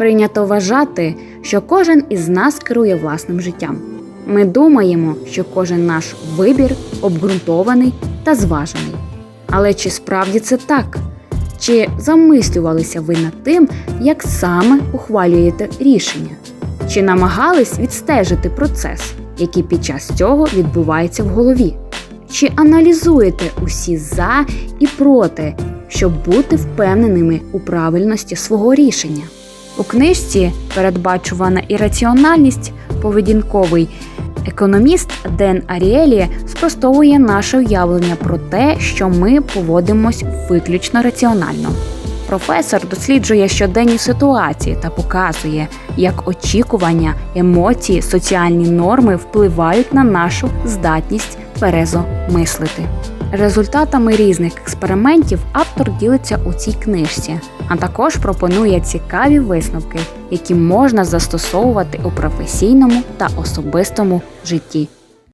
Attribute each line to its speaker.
Speaker 1: Прийнято вважати, що кожен із нас керує власним життям. Ми думаємо, що кожен наш вибір обґрунтований та зважений. Але чи справді це так? Чи замислювалися ви над тим, як саме ухвалюєте рішення? Чи намагались відстежити процес, який під час цього відбувається в голові? Чи аналізуєте усі за і проти, щоб бути впевненими у правильності свого рішення? У книжці Передбачувана ірраціональність поведінковий економіст Ден Аріелі спростовує наше уявлення про те, що ми поводимось виключно раціонально. Професор досліджує щоденні ситуації та показує, як очікування, емоції, соціальні норми впливають на нашу здатність тверезо мислити. Результатами різних експериментів автор ділиться у цій книжці, а також пропонує цікаві висновки, які можна застосовувати у професійному та особистому житті.